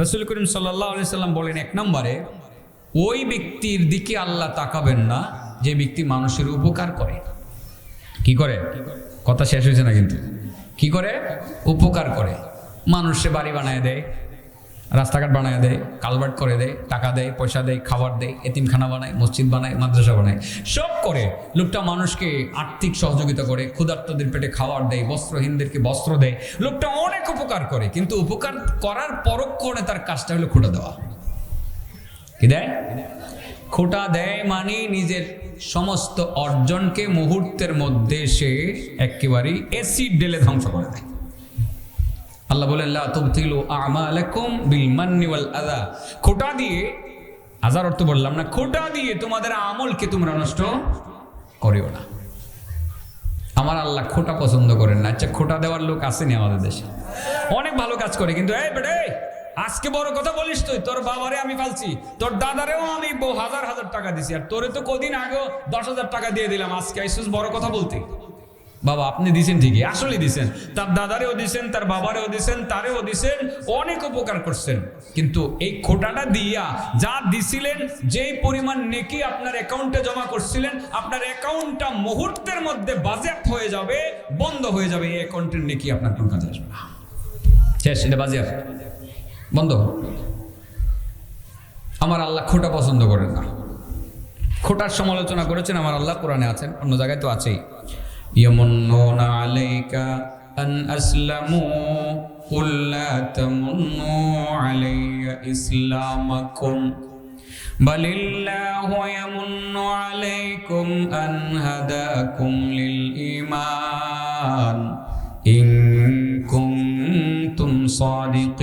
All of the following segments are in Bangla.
রসুল করিম সাল্লাহ আলি সাল্লাম বলেন, এক নম্বরে, ওই ব্যক্তির দিকে আল্লাহ তাকাবেন না, যে ব্যক্তি মানুষের উপকার করে। কি করে? কথা শেষ হয়েছে না কিন্তু? কি করে? উপকার করে। মানুষে বাড়ি বানায় দেয় রাস্তাঘাট বানায় দেয়, কালভার্ট করে দেয়, টাকা দেয়, পয়সা দেয়, খাবার দেয়, এতিমখানা বানায়, মসজিদ বানায়, মাদ্রাসা বানায়। সব করে লোকটা মানুষকে আর্থিক সহযোগিতা করে, ক্ষুধার্তদের পেটে খাবার দেয়, বস্ত্রহীনদেরকে বস্ত্র দেয়। লোকটা অনেক উপকার করে, কিন্তু উপকার করার পরক্ষণে তার কাজটা হলো খোটা দেওয়া। কি দেয়? খোটা দেয় মানে নিজের সমস্ত অর্জনকে মুহূর্তের মধ্যে সে একেবারেই এসিড ডেলে ধ্বংস করে দেয়। আল্লাহ বলেন আযা। খোটা দিয়ে, আজার অর্থ বললাম না, খোটা দিয়ে তোমাদের আমলকে তোমরা নষ্ট করিও না। আমার আল্লাহ খোটা পছন্দ করেন না। আচ্ছা খোটা দেওয়ার লোক আসেনি আমাদের দেশে। অনেক ভালো কাজ করে, কিন্তু এই বেটে আজকে বড় কথা বলিস তুই, তোর বাবারে আমি পালছি, তোর দাদারেও আমি হাজার হাজার টাকা দিছি, আর তোরে তো কদিন আগেও দশ হাজার টাকা দিয়ে দিলাম, আজকে আইসুস বড় কথা বলতে। বাবা, আপনি দিছেন ঠিকই, আসলে দিছেন। তার দাদারেও দিছেন, তার বাবারেও দিছেন, তারেও দিছেন, অনেক উপকার করছেন। কিন্তু এই খোটাটা দিয়া যা দিছিলেন, যেই পরিমাণ নেকি আপনার অ্যাকাউন্টে জমা করছিলেন, আপনার অ্যাকাউন্টটা মুহূর্তের মধ্যে বাজেয়াপ্ত হয়ে যাবে, বন্ধ হয়ে যাবে, এই অ্যাকাউন্টের নেকি আপনার কোনো কাজে আসবে না। শেষ, এটা বাজেয়াপ্ত। বন্ধ। আমার আল্লাহ খোটা পছন্দ করেন না। খোটার সমালোচনা করেছেন, আমার আল্লাহ কোরআনে আছেন, অন্য জায়গায় তো আছেই। يمنون عليك أن أسلموا قل لا تمنوا علي إسلامكم بل الله يمن عليكم أن هداكم للإيمان إن كنتم صادقين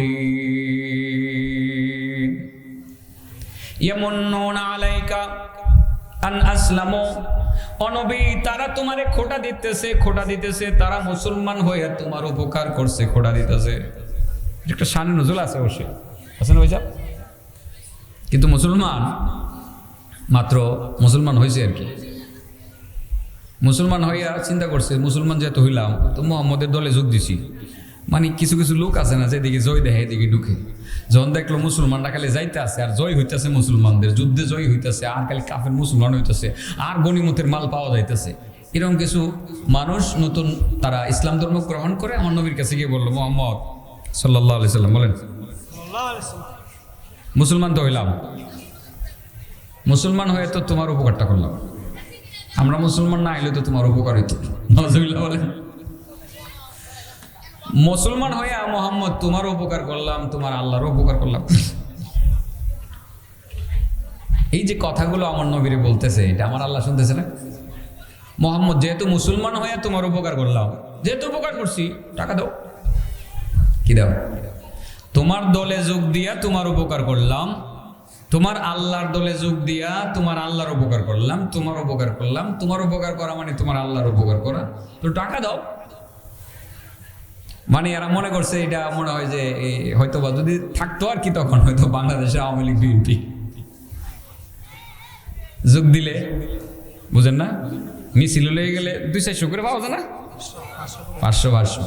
يمنون عليك أن أسلموا অনবী, তারা তোমারে খোটা দিতেছে খোটা দিতেছে, তারা মুসলমান হয়ে তোমার উপকার করছে, খোটা দিতেছে। একটা সানি নজর আছে অবশ্যই। আছে না ভাইজান? কিন্তু মুসলমান, মাত্র মুসলমান হয়েছে আর কি। মুসলমান হইয়া চিন্তা করছে, মুসলমান যেহেতু হইলাম, তো মোহাম্মদের দলে যোগ দিছি। মানে কিছু কিছু লোক আছে না, যেদিকে জয় দেখে এদিকে ঢুকে। যখন দেখল মুসলমানরা খালি যাইতে আছে, আর জয় হইতেছে মুসলমানদের, যুদ্ধে জয় হইতেছে, আর খালি কাফের মুসলমান হইতেছে, আর গণিমতের মাল পাওয়া যাইতেছে। এরকম কিছু মানুষ নতুন তারা ইসলাম ধর্ম গ্রহণ করে, আমার নবীর কাছে গিয়ে বলল, মোহাম্মদ সাল্লাহ সাল্লাম, বলেন। মুসলমান তো হইলাম। মুসলমান হয়ে তো তোমার উপকারটা করলাম। আমরা মুসলমান না আইলে তো তোমার উপকার হইতো নজরুল্লাহ বলেন। মুসলমান হয়ে মোহাম্মদ তোমার উপকার করলাম, তোমার আল্লাহর উপকার করলাম। এই যে কথাগুলো আমার নবীরে বলতেছে, এটা আমার আল্লাহ শুনতেছে না? মোহাম্মদ, যেহেতু মুসলমান হয়ে তোমার উপকার করলাম, যেহেতু উপকার করছি, টাকা দাও। কি দাও? তোমার দলে যোগ দিয়া তোমার উপকার করলাম, তোমার আল্লাহর দলে যোগ দিয়া তোমার আল্লাহর উপকার করলাম, তোমার উপকার করলাম, তোমার উপকার করা মানে তোমার আল্লাহর উপকার করা। তো টাকা দাও। মানে এরা মনে করছে এটা মনে হয় যে হয়তো বা যদি থাকতো আর কি তখন, হয়তো বাংলাদেশে আওয়ামী লীগ, বিএনপি। যোগ দিলে, বুঝেন না? মিছিল লেগে গেলে দুই চারশো করে পাওয়া যায় না? পাঁচশো পাঁচশো।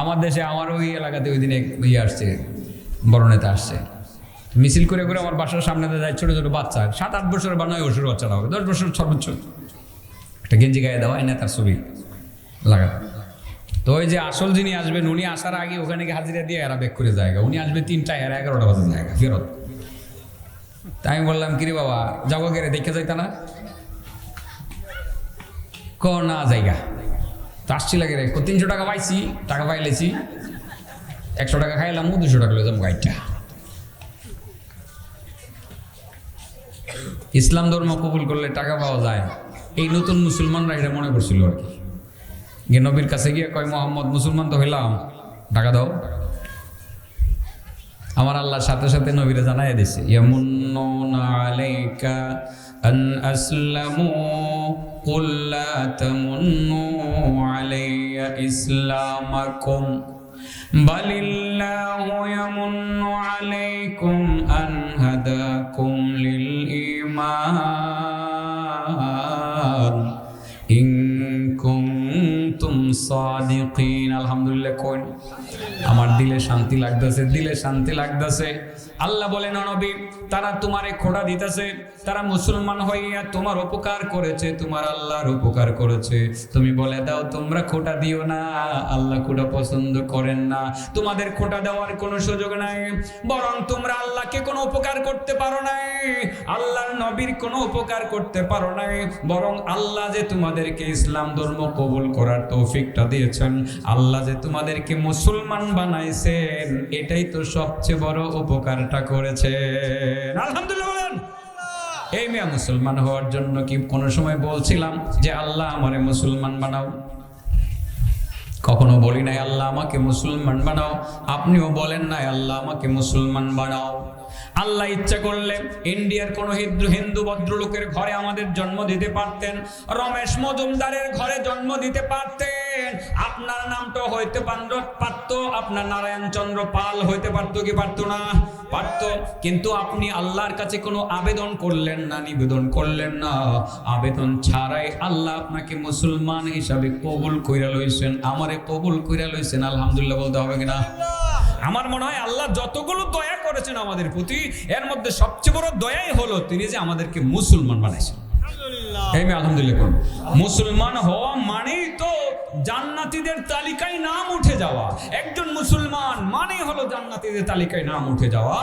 আমার দেশে, আমার ওই এলাকাতে ওই দিনে ইয়ে আসছে, বড় নেতা আসছে। মিছিল করে করে আমার বাসার সামনে যায় ছোটো ছোটো বাচ্চা। সাত, আট বছর বা নয় বছর বাচ্চারা হবে, দশ বছর সর্বোচ্চ একটা গেঞ্জি গায়ে দেওয়া এনে তার ছবি লাগা তো ওই যে আসল যিনি আসবেন, উনি আসার আগে ওখানে গিয়ে হাজিরা দিয়ে এরা বেক করে জায়গা। উনি আসবে তিনটা এরা এগারোটা বাজে জায়গা, ফেরত। তাই আমি বললাম, কিরে বাবা, যাব গেলে দেখে যাইতা না? ক, না, জায়গা। তো আসছি লাগে রে? তিনশো টাকা পাইছি, টাকা পাইলেছি একশো টাকা খাইলাম ও দুশো টাকা লইলাম গাইডটা ইসলাম ধর্ম কবুল করলে টাকা পাওয়া যায়। এই নতুন মুসলমানরা এটা মনে করছিল আর কি। গিয়ে নবীর কাছে গিয়ে কয়, মোহাম্মদ, মুসলমান তো হইলাম। টাকা দাও। আমার আল্লাহর সাথে সাথে নবীরে জানাই দিছে, ইয়ামুন্নুনা আলাইকা আন আসলামু, কুল লা তামুন্নু আলাইয়া ইসলামাকুম। বালিল্লাহু ইয়ামুন্নু আলাইকুম আন হাদাকুম লিল ঈমান সাদিকিন আলহামদুলিল্লাহ কোন আমার দিলে শান্তি লাগতেছে, দিলে শান্তি লাগতেছে। আল্লাহ বলেন নবী, তারা তোমারে খোড়া দিতেছে, তারা মুসলমান হইয়া তোমার উপকার করেছে, তোমার আল্লাহর উপকার করেছে। তুমি বলে দাও, তোমরা খোটা দিও না, আল্লাহ খোটা পছন্দ করেন না। তোমাদের খোটা দেওয়ার কোনো সুযোগ নাই, বরং তোমরা আল্লাহকে কোনো উপকার করতে পারো নাই। আল্লাহর নবীর কোনো উপকার করতে পারো নাই, বরং আল্লাহ যে তোমাদেরকে ইসলাম ধর্ম কবুল করার তৌফিকটা দিয়েছেন। আল্লাহ যে তোমাদেরকে মুসলমান বানাইছেন, এটাই তো সবচেয়ে বড় উপকারটা বলেন। এই মেয়া মুসলমান হওয়ার জন্য কি কোনো সময় বলছিলাম যে আল্লাহ আমারে মুসলমান বানাও? কখনো বলি নাই, আল্লাহ আমাকে মুসলমান বানাও। আপনিও বলেন নাই, আল্লাহ আমাকে মুসলমান বানাও। আল্লাহ ইচ্ছা করলে ইন্ডিয়ার কোন হিন্দু হিন্দু ভদ্রলোকের ঘরে আমাদের জন্ম দিতে পারতেন। রমেশ মজুমদারের ঘরে জন্ম দিতে পারতেন। আপনার নামটা হইতে পারত আপনার নারায়ণ চন্দ্র পাল হইতে পারতো কি পারতো না? পারতো কিন্তু আপনি আল্লাহর কাছে কোনো আবেদন করলেন না নিবেদন করলেন না। আবেদন ছাড়াই আল্লাহ আপনাকে মুসলমান হিসাবে কবুল কইরা লইছেন। আমারে কবুল কইরা লইছেন আলহামদুলিল্লাহ বলতে হবে কিনা? আমার মনে হয় আল্লাহ যতগুলো দয়া করেছেন আমাদের প্রতি এর মধ্যে সবচেয়ে বড় দয়াই হলো তিনি যে আমাদেরকে মুসলমান বানাইছেন। আলহামদুলিল্লাহ। মুসলমান হওয়া মানেই তো জান্নাতীদের তালিকায় নাম উঠে যাওয়া। একজন মুসলমান মানে হলো জান্নাতীদের তালিকায় নাম উঠে যাওয়া।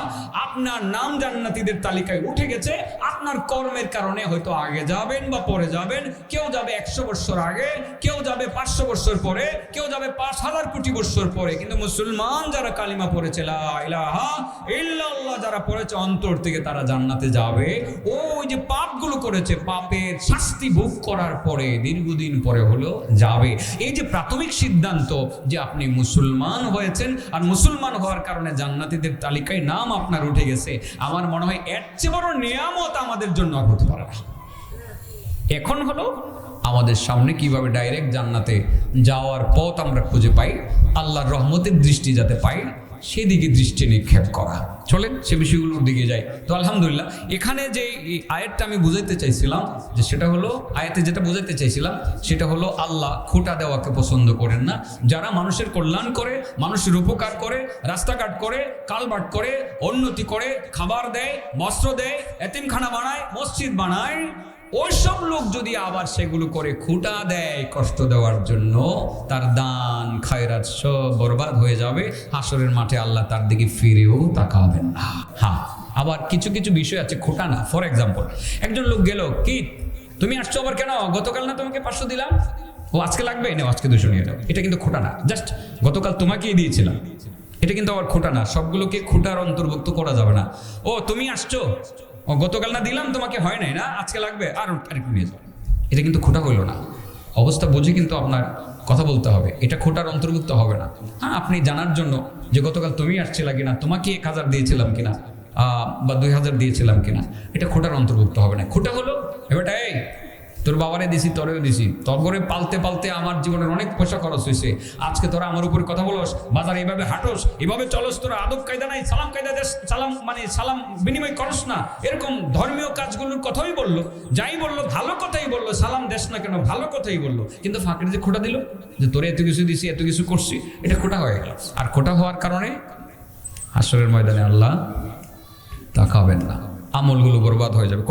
আপনার নাম জান্নাতীদের তালিকায় উঠে গেছে, আপনার কর্মের কারণে হয়তো আগে যাবেন বা পরে যাবেন। কেউ যাবে একশো বছর আগে, কেউ যাবে পাঁচশো বছর পরে, কেউ যাবে পাঁচ হাজার কোটি বছর পরে। কিন্তু মুসলমান যারা কালিমা পড়েছে ইলাহা যারা পড়েছে, অন্তর থেকে তারা জান্নাতে যাবে। ওই যে পাপগুলো করেছে, পাপের শাস্তি ভোগ করার পরে, দীর্ঘদিন পরে হলো যাবে। এই যে প্রাথমিক সিদ্ধান্ত যে আপনি মুসলমান হয়েছেন আর মুসলমান হওয়ার কারণে জান্নাতিদের তালিকায় নাম আপনার উঠে গেছে, আমার মনে হয় এর চেয়ে বড় নিয়ামত আমাদের জন্য আর হতে পারে না এখন হলো আমাদের সামনে কীভাবে ডাইরেক্ট জান্নাতে যাওয়ার পথ আমরা খুঁজে পাই, আল্লাহর রহমতের দৃষ্টি যাতে পাই সেদিকে দৃষ্টি নিক্ষেপ করা। চলেন সে বিষয়গুলোর দিকে যাই। তো আলহামদুলিল্লাহ, এখানে যে আয়াতটা আমি বুঝাইতে চাইছিলাম, যে সেটা হলো, আয়াতে যেটা বুঝাইতে চাইছিলাম, সেটা হলো আল্লাহ খোটা দেওয়াকে পছন্দ করেন না। যারা মানুষের কল্যাণ করে, মানুষের উপকার করে রাস্তাঘাট করে, কালবাট করে, উন্নতি করে, খাবার দেয়, বস্ত্র দেয়, এতিমখানা বানায়, মসজিদ বানায় ওইসব লোক যদি আবার সেগুলো করে খুঁটা দেয় কষ্ট দেওয়ার জন্য, তার দান খায়রাত সব বরবাদ হয়ে যাবে। হাসরের মাঠে আল্লাহ তার দিকে ফিরেও তাকাবেন না। হ্যাঁ আবার কিছু কিছু বিষয় আছে খোটা না। ফর এক্সাম্পল একজন লোক গেল, কি, তুমি আসছো আবার কেন? গতকাল না তোমাকে পাঁচশো দিলাম? ও, আজকে লাগবে? না আজকে দুশো নিয়ে যাও এটা কিন্তু খোটা না। জাস্ট গতকাল তোমাকেই দিয়েছিলাম। এটা কিন্তু আবার খোটা না। সবগুলোকে খোটার অন্তর্ভুক্ত করা যাবে না। ও, তুমি আসছো? ও গতকাল না দিলাম, তোমাকে হয় নাই না? আজকে লাগবে? আর আরেকটু নিয়ে যাও। এটা কিন্তু খোটা হইল না। অবস্থা বুঝে কিন্তু আপনার কথা বলতে হবে। এটা খোটার অন্তর্ভুক্ত হবে না। হ্যাঁ আপনি জানার জন্য যে গতকাল তুমি আসছিলা কিনা, তোমাকে এক হাজার দিয়েছিলাম কিনা বা দুই হাজার দিয়েছিলাম কিনা, এটা খোটার অন্তর্ভুক্ত হবে না। খোটা হলো, এবারটা এই তোর বাবারে দিছি, তোরেও দিছি। তোর করে পালতে পালতে আমার জীবনের অনেক পয়সা খরচ হয়েছে। আজকে তোরা আমার উপরে কথা বলস, বাজার এইভাবে হাঁটোস এভাবে চলস, তোরা আদব কায়দা নাই, সালাম কায়দা দেশ সালাম মানে সালাম বিনিময় করস না। এরকম ধর্মীয় কাজগুলোর কথাই বলল, যাই বলল, ভালো কথাই বলল, সালাম দেশ না কেন, ভালো কথাই বলল। কিন্তু ফাঁকের যে খোটা দিল, যে তোরে এত কিছু দিছি, এত কিছু করছি, এটা খোটা হয়ে গেল। আর খোটা হওয়ার কারণে হাসরের ময়দানে আল্লাহ তাকাবেন না, আমলগুলো বরবাদ হয়ে যাবে।